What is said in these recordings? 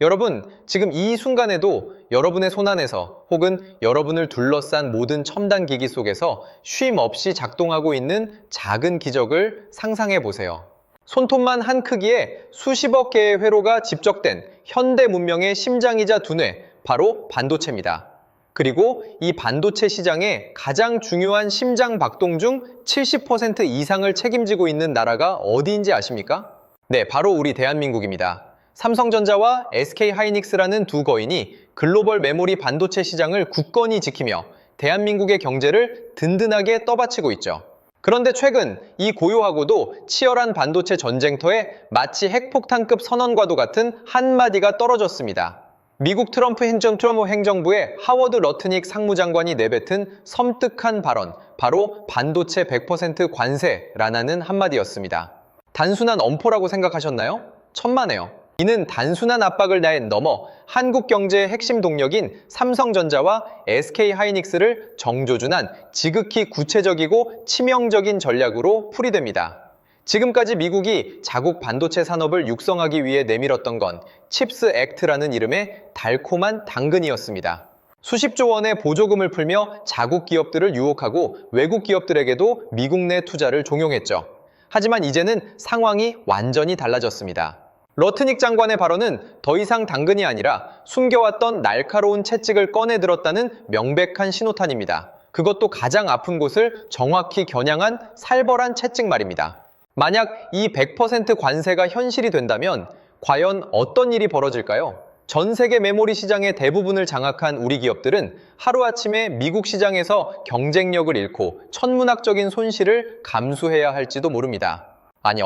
여러분, 지금 이 순간에도 여러분의 손안에서 혹은 여러분을 둘러싼 모든 첨단 기기 속에서 쉼 없이 작동하고 있는 작은 기적을 상상해 보세요. 손톱만 한 크기의 수십억 개의 회로가 집적된 현대 문명의 심장이자 두뇌, 바로 반도체입니다. 그리고 이 반도체 시장의 가장 중요한 심장 박동 중 70% 이상을 책임지고 있는 나라가 어디인지 아십니까? 네, 바로 우리 대한민국입니다. 삼성전자와 SK 하이닉스라는 두 거인이 글로벌 메모리 반도체 시장을 굳건히 지키며 대한민국의 경제를 든든하게 떠받치고 있죠. 그런데 최근 이 고요하고도 치열한 반도체 전쟁터에 마치 핵폭탄급 선언과도 같은 한마디가 떨어졌습니다. 미국 트럼프 행정 트럼프 행정부의 하워드 러트닉 상무장관이 내뱉은 섬뜩한 발언, 바로 반도체 100% 관세라는 한마디였습니다. 단순한 엄포라고 생각하셨나요? 천만에요. 이는 단순한 압박을 넘어 한국 경제의 핵심 동력인 삼성전자와 SK 하이닉스를 정조준한 지극히 구체적이고 치명적인 전략으로 풀이됩니다. 지금까지 미국이 자국 반도체 산업을 육성하기 위해 내밀었던 건 칩스 액트라는 이름의 달콤한 당근이었습니다. 수십조 원의 보조금을 풀며 자국 기업들을 유혹하고 외국 기업들에게도 미국 내 투자를 종용했죠. 하지만 이제는 상황이 완전히 달라졌습니다. 러트닉 장관의 발언은 더 이상 당근이 아니라 숨겨왔던 날카로운 채찍을 꺼내 들었다는 명백한 신호탄입니다. 그것도 가장 아픈 곳을 정확히 겨냥한 살벌한 채찍 말입니다. 만약 이 100% 관세가 현실이 된다면 과연 어떤 일이 벌어질까요? 전 세계 메모리 시장의 대부분을 장악한 우리 기업들은 하루아침에 미국 시장에서 경쟁력을 잃고 천문학적인 손실을 감수해야 할지도 모릅니다. 아니,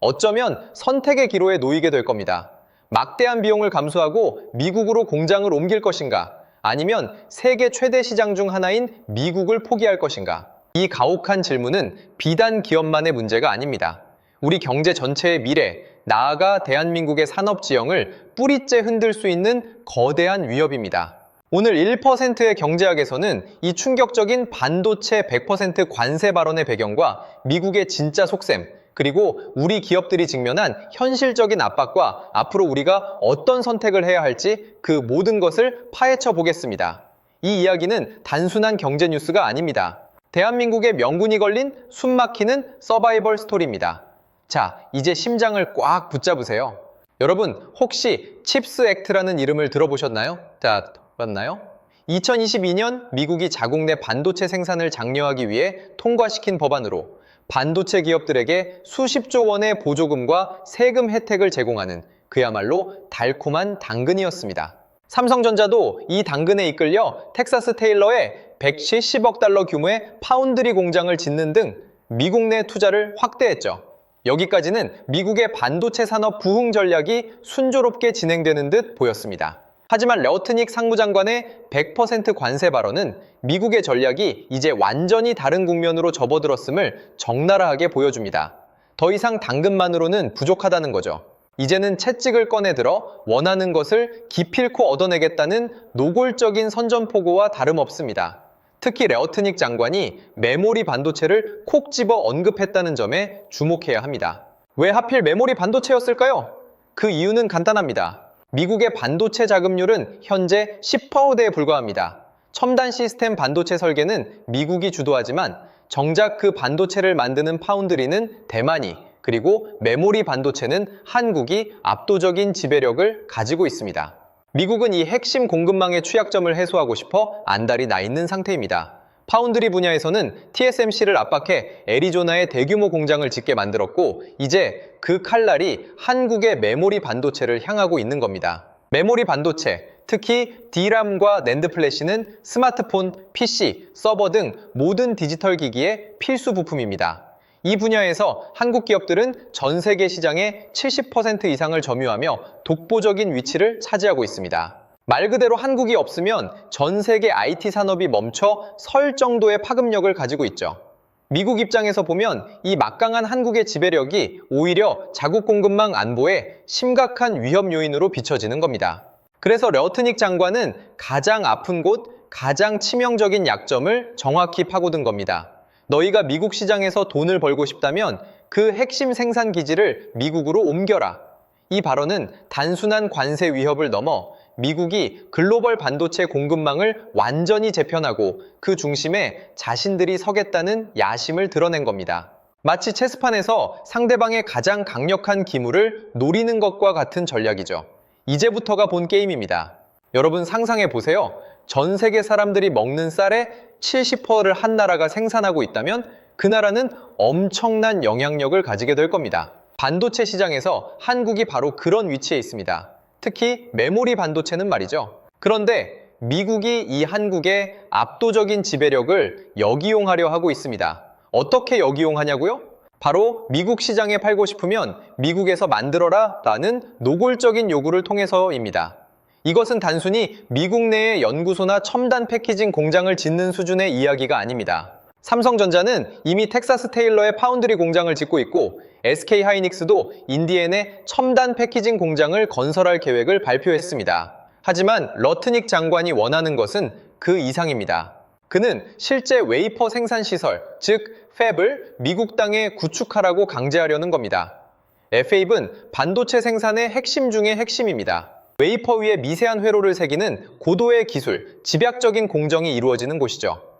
어, 어쩌면 선택의 기로에 놓이게 될 겁니다. 막대한 비용을 감수하고 미국으로 공장을 옮길 것인가? 아니면 세계 최대 시장 중 하나인 미국을 포기할 것인가? 이 가혹한 질문은 비단 기업만의 문제가 아닙니다. 우리 경제 전체의 미래, 나아가 대한민국의 산업 지형을 뿌리째 흔들 수 있는 거대한 위협입니다. 오늘 1%의 경제학에서는 이 충격적인 반도체 100% 관세 발언의 배경과 미국의 진짜 속셈, 그리고 우리 기업들이 직면한 현실적인 압박과 앞으로 우리가 어떤 선택을 해야 할지 그 모든 것을 파헤쳐 보겠습니다. 이 이야기는 단순한 경제 뉴스가 아닙니다. 대한민국의 명분이 걸린 숨막히는 서바이벌 스토리입니다. 자, 이제 심장을 꽉 붙잡으세요. 여러분, 혹시 칩스 액트라는 이름을 들어보셨나요? 자, 맞나요? 2022년 미국이 자국 내 반도체 생산을 장려하기 위해 통과시킨 법안으로 반도체 기업들에게 수십조 원의 보조금과 세금 혜택을 제공하는 그야말로 달콤한 당근이었습니다. 삼성전자도 이 당근에 이끌려 텍사스 테일러에 170억 달러 규모의 파운드리 공장을 짓는 등 미국 내 투자를 확대했죠. 여기까지는 미국의 반도체 산업 부흥 전략이 순조롭게 진행되는 듯 보였습니다. 하지만 레어트닉 상무장관의 100% 관세 발언은 미국의 전략이 이제 완전히 다른 국면으로 접어들었음을 적나라하게 보여줍니다. 더 이상 당근만으로는 부족하다는 거죠. 이제는 채찍을 꺼내들어 원하는 것을 기필코 얻어내겠다는 노골적인 선전포고와 다름없습니다. 특히 레어트닉 장관이 메모리 반도체를 콕 집어 언급했다는 점에 주목해야 합니다. 왜 하필 메모리 반도체였을까요? 그 이유는 간단합니다. 미국의 반도체 자금률은 현재 10%대에 불과합니다. 첨단 시스템 반도체 설계는 미국이 주도하지만 정작 그 반도체를 만드는 파운드리는 대만이 그리고 메모리 반도체는 한국이 압도적인 지배력을 가지고 있습니다. 미국은 이 핵심 공급망의 취약점을 해소하고 싶어 안달이 나 있는 상태입니다. 파운드리 분야에서는 TSMC를 압박해 애리조나에 대규모 공장을 짓게 만들었고 이제 그 칼날이 한국의 메모리 반도체를 향하고 있는 겁니다. 메모리 반도체, 특히 D람과 낸드 플래시는 스마트폰, PC, 서버 등 모든 디지털 기기의 필수 부품입니다. 이 분야에서 한국 기업들은 전 세계 시장의 70% 이상을 점유하며 독보적인 위치를 차지하고 있습니다. 말 그대로 한국이 없으면 전 세계 IT 산업이 멈춰 설 정도의 파급력을 가지고 있죠. 미국 입장에서 보면 이 막강한 한국의 지배력이 오히려 자국 공급망 안보에 심각한 위협 요인으로 비춰지는 겁니다. 그래서 러트닉 장관은 가장 아픈 곳, 가장 치명적인 약점을 정확히 파고든 겁니다. 너희가 미국 시장에서 돈을 벌고 싶다면 그 핵심 생산 기지를 미국으로 옮겨라. 이 발언은 단순한 관세 위협을 넘어 미국이 글로벌 반도체 공급망을 완전히 재편하고 그 중심에 자신들이 서겠다는 야심을 드러낸 겁니다. 마치 체스판에서 상대방의 가장 강력한 기물을 노리는 것과 같은 전략이죠. 이제부터가 본 게임입니다. 여러분 상상해 보세요. 전 세계 사람들이 먹는 쌀의 70%를 한 나라가 생산하고 있다면 그 나라는 엄청난 영향력을 가지게 될 겁니다. 반도체 시장에서 한국이 바로 그런 위치에 있습니다. 특히 메모리 반도체는 말이죠. 그런데 미국이 이 한국의 압도적인 지배력을 역이용하려 하고 있습니다. 어떻게 역이용하냐고요? 바로 미국 시장에 팔고 싶으면 미국에서 만들어라 라는 노골적인 요구를 통해서입니다. 이것은 단순히 미국 내의 연구소나 첨단 패키징 공장을 짓는 수준의 이야기가 아닙니다. 삼성전자는 이미 텍사스 테일러의 파운드리 공장을 짓고 있고 SK 하이닉스도 인디엔에 첨단 패키징 공장을 건설할 계획을 발표했습니다. 하지만 러트닉 장관이 원하는 것은 그 이상입니다. 그는 실제 웨이퍼 생산 시설, 즉 팹을 미국 땅에 구축하라고 강제하려는 겁니다. FAB은 반도체 생산의 핵심 중의 핵심입니다. 웨이퍼 위에 미세한 회로를 새기는 고도의 기술, 집약적인 공정이 이루어지는 곳이죠.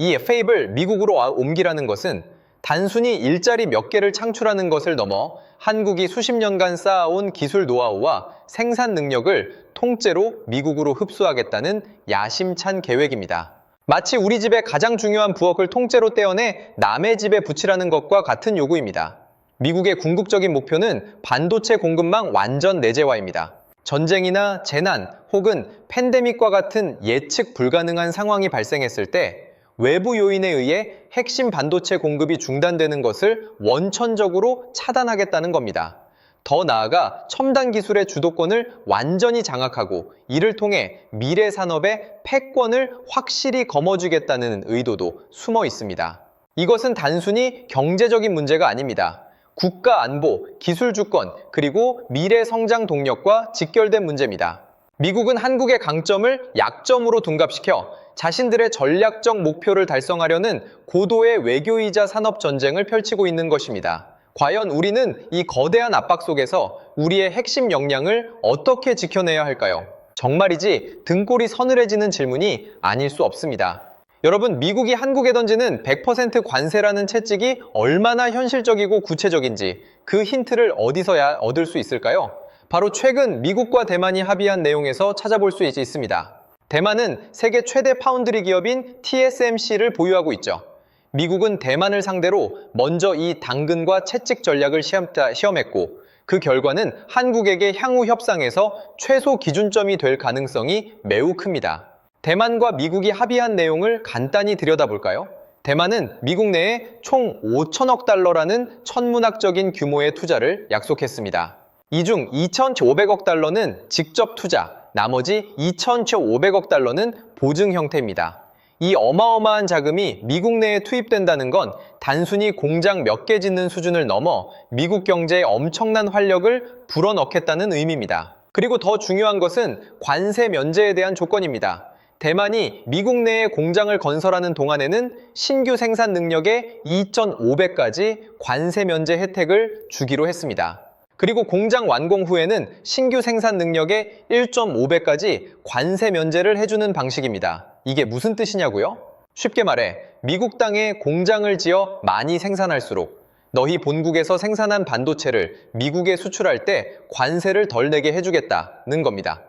이 FAB을 미국으로 와- 옮기라는 것은 단순히 일자리 몇 개를 창출하는 것을 넘어 한국이 수십 년간 쌓아온 기술 노하우와 생산 능력을 통째로 미국으로 흡수하겠다는 야심찬 계획입니다. 마치 우리 집의 가장 중요한 부엌을 통째로 떼어내 남의 집에 붙이라는 것과 같은 요구입니다. 미국의 궁극적인 목표는 반도체 공급망 완전 내재화입니다. 전쟁이나 재난 혹은 팬데믹과 같은 예측 불가능한 상황이 발생했을 때 외부 요인에 의해 핵심 반도체 공급이 중단되는 것을 원천적으로 차단하겠다는 겁니다. 더 나아가 첨단 기술의 주도권을 완전히 장악하고 이를 통해 미래 산업의 패권을 확실히 거머쥐겠다는 의도도 숨어 있습니다. 이것은 단순히 경제적인 문제가 아닙니다. 국가 안보, 기술 주권, 그리고 미래 성장 동력과 직결된 문제입니다. 미국은 한국의 강점을 약점으로 둔갑시켜 자신들의 전략적 목표를 달성하려는 고도의 외교이자 산업 전쟁을 펼치고 있는 것입니다. 과연 우리는 이 거대한 압박 속에서 우리의 핵심 역량을 어떻게 지켜내야 할까요? 정말이지 등골이 서늘해지는 질문이 아닐 수 없습니다. 여러분, 미국이 한국에 던지는 100% 관세라는 채찍이 얼마나 현실적이고 구체적인지 그 힌트를 어디서야 얻을 수 있을까요? 바로 최근 미국과 대만이 합의한 내용에서 찾아볼 수 있- 있습니다. 대만은 세계 최대 파운드리 기업인 TSMC를 보유하고 있죠. 미국은 대만을 상대로 먼저 이 당근과 채찍 전략을 시험, 시험했고 그 결과는 한국에게 향후 협상에서 최소 기준점이 될 가능성이 매우 큽니다. 대만과 미국이 합의한 내용을 간단히 들여다볼까요? 대만은 미국 내에 총 5천억 달러라는 천문학적인 규모의 투자를 약속했습니다. 이 중 2,500억 달러는 직접 투자, 나머지 2,500억 달러는 보증 형태입니다. 이 어마어마한 자금이 미국 내에 투입된다는 건 단순히 공장 몇 개 짓는 수준을 넘어 미국 경제에 엄청난 활력을 불어넣겠다는 의미입니다. 그리고 더 중요한 것은 관세 면제에 대한 조건입니다. 대만이 미국 내에 공장을 건설하는 동안에는 신규 생산 능력의 2,500까지 관세 면제 혜택을 주기로 했습니다. 그리고 공장 완공 후에는 신규 생산 능력의 1.5배까지 관세 면제를 해주는 방식입니다. 이게 무슨 뜻이냐고요? 쉽게 말해 미국 땅에 공장을 지어 많이 생산할수록 너희 본국에서 생산한 반도체를 미국에 수출할 때 관세를 덜 내게 해주겠다는 겁니다.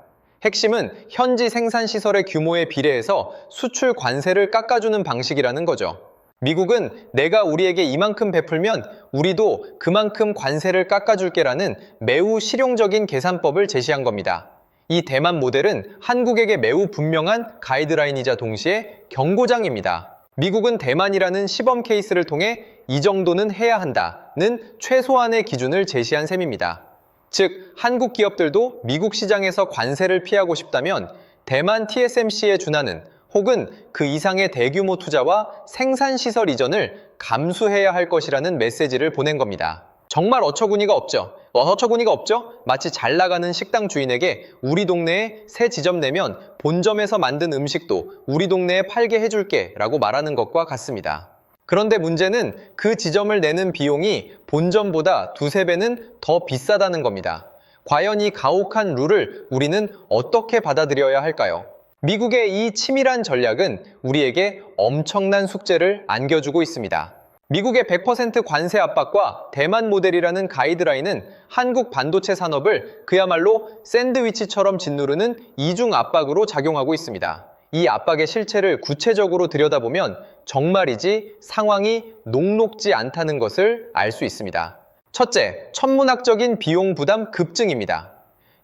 핵심은 현지 생산 시설의 규모에 비례해서 수출 관세를 깎아주는 방식이라는 거죠. 미국은 내가 우리에게 이만큼 베풀면 우리도 그만큼 관세를 깎아줄게라는 매우 실용적인 계산법을 제시한 겁니다. 이 대만 모델은 한국에게 매우 분명한 가이드라인이자 동시에 경고장입니다. 미국은 대만이라는 시범 케이스를 통해 이 정도는 해야 한다는 최소한의 기준을 제시한 셈입니다. 즉, 한국 기업들도 미국 시장에서 관세를 피하고 싶다면 대만 TSMC에 준하는 혹은 그 이상의 대규모 투자와 생산 시설 이전을 감수해야 할 것이라는 메시지를 보낸 겁니다. 정말 어처구니가 없죠. 어처구니가 없죠? 마치 잘 나가는 식당 주인에게 우리 동네에 새 지점 내면 본점에서 만든 음식도 우리 동네에 팔게 해줄게 라고 말하는 것과 같습니다. 그런데 문제는 그 지점을 내는 비용이 본점보다 두세 배는 더 비싸다는 겁니다. 과연 이 가혹한 룰을 우리는 어떻게 받아들여야 할까요? 미국의 이 치밀한 전략은 우리에게 엄청난 숙제를 안겨주고 있습니다. 미국의 100% 관세 압박과 대만 모델이라는 가이드라인은 한국 반도체 산업을 그야말로 샌드위치처럼 짓누르는 이중 압박으로 작용하고 있습니다. 이 압박의 실체를 구체적으로 들여다보면 정말이지 상황이 녹록지 않다는 것을 알 수 있습니다. 첫째, 천문학적인 비용 부담 급증입니다.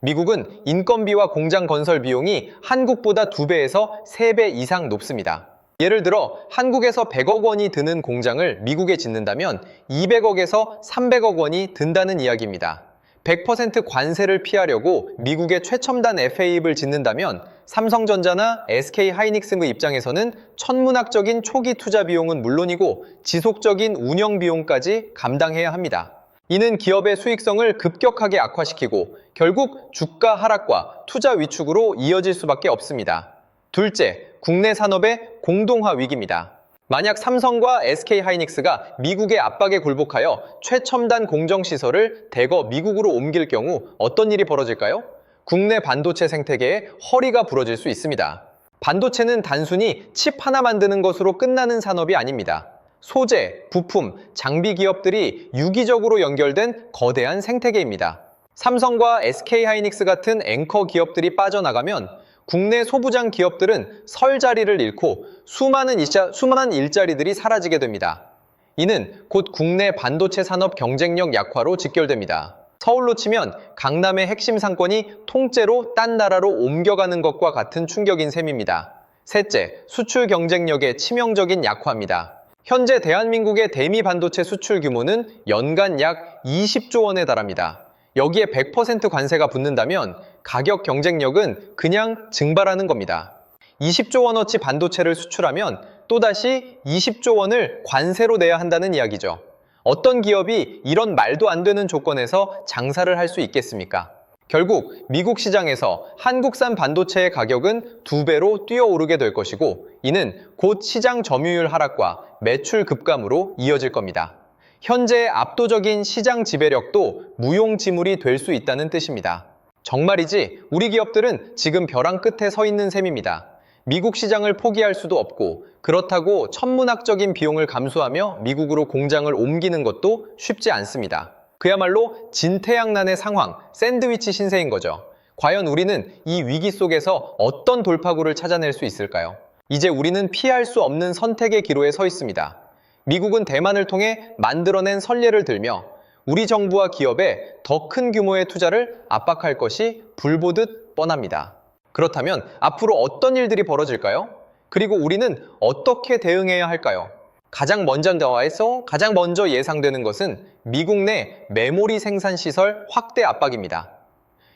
미국은 인건비와 공장 건설 비용이 한국보다 2배에서 3배 이상 높습니다. 예를 들어 한국에서 100억 원이 드는 공장을 미국에 짓는다면 200억에서 300억 원이 든다는 이야기입니다. 100% 관세를 피하려고 미국의 최첨단 FA입을 짓는다면 삼성전자나 SK 하이닉스의 입장에서는 천문학적인 초기 투자 비용은 물론이고 지속적인 운영 비용까지 감당해야 합니다. 이는 기업의 수익성을 급격하게 악화시키고 결국 주가 하락과 투자 위축으로 이어질 수밖에 없습니다. 둘째, 국내 산업의 공동화 위기입니다. 만약 삼성과 SK 하이닉스가 미국의 압박에 굴복하여 최첨단 공정시설을 대거 미국으로 옮길 경우 어떤 일이 벌어질까요? 국내 반도체 생태계에 허리가 부러질 수 있습니다. 반도체는 단순히 칩 하나 만드는 것으로 끝나는 산업이 아닙니다. 소재, 부품, 장비 기업들이 유기적으로 연결된 거대한 생태계입니다. 삼성과 SK 하이닉스 같은 앵커 기업들이 빠져나가면 국내 소부장 기업들은 설 자리를 잃고 수많은, 일자, 수많은 일자리들이 사라지게 됩니다. 이는 곧 국내 반도체 산업 경쟁력 약화로 직결됩니다. 서울로 치면 강남의 핵심 상권이 통째로 딴 나라로 옮겨가는 것과 같은 충격인 셈입니다. 셋째, 수출 경쟁력의 치명적인 약화입니다. 현재 대한민국의 대미 반도체 수출 규모는 연간 약 20조 원에 달합니다. 여기에 100% 관세가 붙는다면 가격 경쟁력은 그냥 증발하는 겁니다. 20조 원어치 반도체를 수출하면 또다시 20조 원을 관세로 내야 한다는 이야기죠. 어떤 기업이 이런 말도 안 되는 조건에서 장사를 할 수 있겠습니까? 결국 미국 시장에서 한국산 반도체의 가격은 두 배로 뛰어오르게 될 것이고 이는 곧 시장 점유율 하락과 매출 급감으로 이어질 겁니다. 현재의 압도적인 시장 지배력도 무용지물이 될 수 있다는 뜻입니다. 정말이지 우리 기업들은 지금 벼랑 끝에 서 있는 셈입니다. 미국 시장을 포기할 수도 없고 그렇다고 천문학적인 비용을 감수하며 미국으로 공장을 옮기는 것도 쉽지 않습니다. 그야말로 진퇴양난의 상황, 샌드위치 신세인 거죠. 과연 우리는 이 위기 속에서 어떤 돌파구를 찾아낼 수 있을까요? 이제 우리는 피할 수 없는 선택의 기로에 서 있습니다. 미국은 대만을 통해 만들어낸 선례를 들며 우리 정부와 기업에 더 큰 규모의 투자를 압박할 것이 불보듯 뻔합니다. 그렇다면 앞으로 어떤 일들이 벌어질까요? 그리고 우리는 어떻게 대응해야 할까요? 가장 먼저 나와서 가장 먼저 예상되는 것은 미국 내 메모리 생산 시설 확대 압박입니다.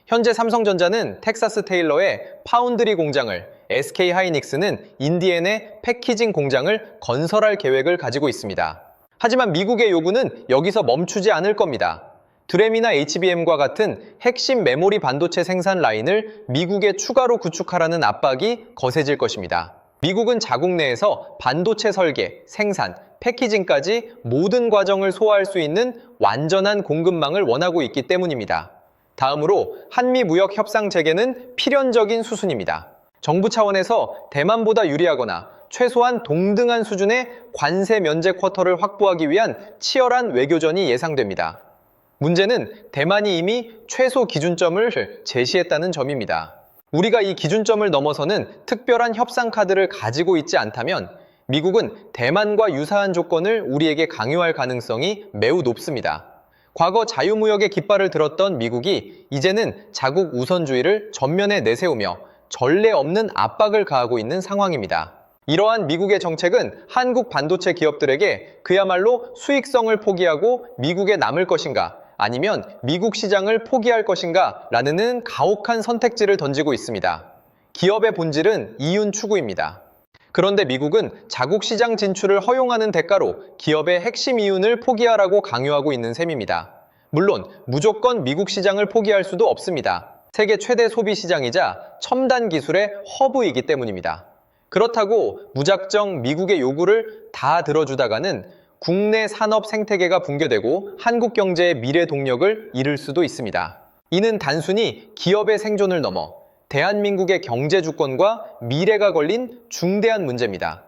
현재 삼성전자는 텍사스 테일러의 파운드리 공장을, SK 하이닉스는 인디엔의 패키징 공장을 건설할 계획을 가지고 있습니다. 하지만 미국의 요구는 여기서 멈추지 않을 겁니다. 드램이나 HBM과 같은 핵심 메모리 반도체 생산 라인을 미국에 추가로 구축하라는 압박이 거세질 것입니다. 미국은 자국 내에서 반도체 설계, 생산, 패키징까지 모든 과정을 소화할 수 있는 완전한 공급망을 원하고 있기 때문입니다. 다음으로 한미 무역 협상 재개는 필연적인 수순입니다. 정부 차원에서 대만보다 유리하거나 최소한 동등한 수준의 관세 면제 쿼터를 확보하기 위한 치열한 외교전이 예상됩니다. 문제는 대만이 이미 최소 기준점을 제시했다는 점입니다. 우리가 이 기준점을 넘어서는 특별한 협상 카드를 가지고 있지 않다면 미국은 대만과 유사한 조건을 우리에게 강요할 가능성이 매우 높습니다. 과거 자유무역의 깃발을 들었던 미국이 이제는 자국 우선주의를 전면에 내세우며 전례 없는 압박을 가하고 있는 상황입니다. 이러한 미국의 정책은 한국 반도체 기업들에게 그야말로 수익성을 포기하고 미국에 남을 것인가 아니면 미국 시장을 포기할 것인가 라는 가혹한 선택지를 던지고 있습니다. 기업의 본질은 이윤 추구입니다. 그런데 미국은 자국 시장 진출을 허용하는 대가로 기업의 핵심 이윤을 포기하라고 강요하고 있는 셈입니다. 물론 무조건 미국 시장을 포기할 수도 없습니다. 세계 최대 소비 시장이자 첨단 기술의 허브이기 때문입니다. 그렇다고 무작정 미국의 요구를 다 들어주다가는 국내 산업 생태계가 붕괴되고 한국 경제의 미래 동력을 잃을 수도 있습니다. 이는 단순히 기업의 생존을 넘어 대한민국의 경제 주권과 미래가 걸린 중대한 문제입니다.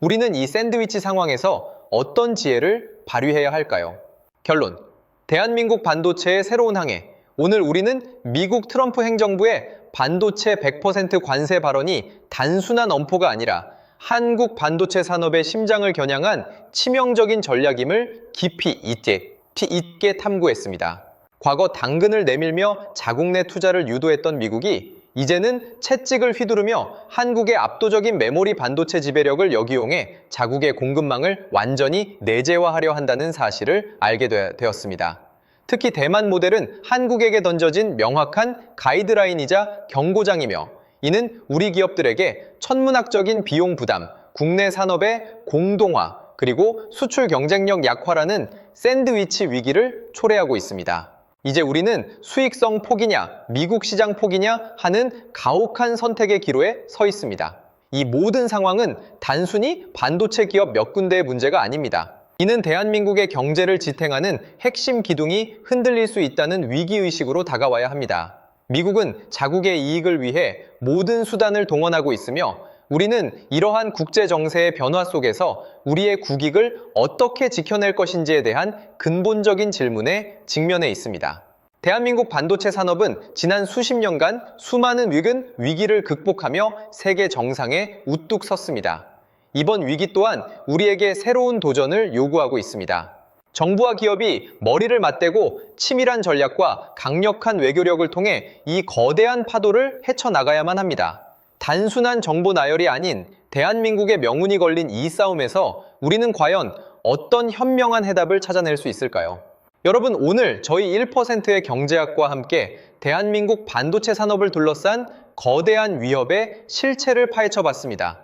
우리는 이 샌드위치 상황에서 어떤 지혜를 발휘해야 할까요? 결론. 대한민국 반도체의 새로운 항해. 오늘 우리는 미국 트럼프 행정부의 반도체 100% 관세 발언이 단순한 엄포가 아니라 한국 반도체 산업의 심장을 겨냥한 치명적인 전략임을 깊이 있게, 있게 탐구했습니다. 과거 당근을 내밀며 자국 내 투자를 유도했던 미국이 이제는 채찍을 휘두르며 한국의 압도적인 메모리 반도체 지배력을 역이용해 자국의 공급망을 완전히 내재화하려 한다는 사실을 알게 되- 되었습니다. 특히 대만 모델은 한국에게 던져진 명확한 가이드라인이자 경고장이며 이는 우리 기업들에게 천문학적인 비용 부담, 국내 산업의 공동화, 그리고 수출 경쟁력 약화라는 샌드위치 위기를 초래하고 있습니다. 이제 우리는 수익성 포기냐, 미국 시장 포기냐 하는 가혹한 선택의 기로에 서 있습니다. 이 모든 상황은 단순히 반도체 기업 몇 군데의 문제가 아닙니다. 이는 대한민국의 경제를 지탱하는 핵심 기둥이 흔들릴 수 있다는 위기의식으로 다가와야 합니다. 미국은 자국의 이익을 위해 모든 수단을 동원하고 있으며 우리는 이러한 국제 정세의 변화 속에서 우리의 국익을 어떻게 지켜낼 것인지에 대한 근본적인 질문에 직면해 있습니다. 대한민국 반도체 산업은 지난 수십 년간 수많은 위근 위기를 극복하며 세계 정상에 우뚝 섰습니다. 이번 위기 또한 우리에게 새로운 도전을 요구하고 있습니다. 정부와 기업이 머리를 맞대고 치밀한 전략과 강력한 외교력을 통해 이 거대한 파도를 헤쳐나가야만 합니다. 단순한 정보 나열이 아닌 대한민국의 명운이 걸린 이 싸움에서 우리는 과연 어떤 현명한 해답을 찾아낼 수 있을까요? 여러분, 오늘 저희 1%의 경제학과 함께 대한민국 반도체 산업을 둘러싼 거대한 위협의 실체를 파헤쳐 봤습니다.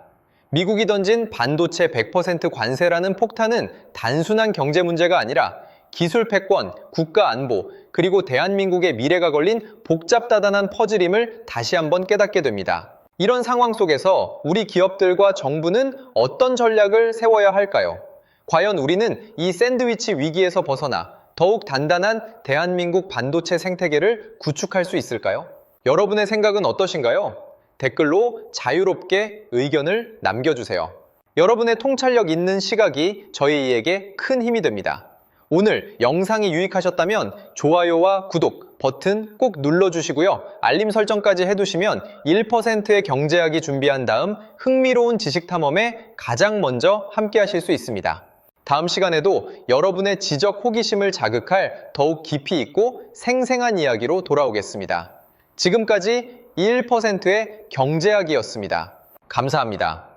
미국이 던진 반도체 100% 관세라는 폭탄은 단순한 경제 문제가 아니라 기술 패권, 국가 안보, 그리고 대한민국의 미래가 걸린 복잡다단한 퍼즐임을 다시 한번 깨닫게 됩니다. 이런 상황 속에서 우리 기업들과 정부는 어떤 전략을 세워야 할까요? 과연 우리는 이 샌드위치 위기에서 벗어나 더욱 단단한 대한민국 반도체 생태계를 구축할 수 있을까요? 여러분의 생각은 어떠신가요? 댓글로 자유롭게 의견을 남겨주세요. 여러분의 통찰력 있는 시각이 저희에게 큰 힘이 됩니다. 오늘 영상이 유익하셨다면 좋아요와 구독 버튼 꼭 눌러주시고요. 알림 설정까지 해두시면 1%의 경제학이 준비한 다음 흥미로운 지식 탐험에 가장 먼저 함께 하실 수 있습니다. 다음 시간에도 여러분의 지적 호기심을 자극할 더욱 깊이 있고 생생한 이야기로 돌아오겠습니다. 지금까지 1%의 경제학이었습니다. 감사합니다.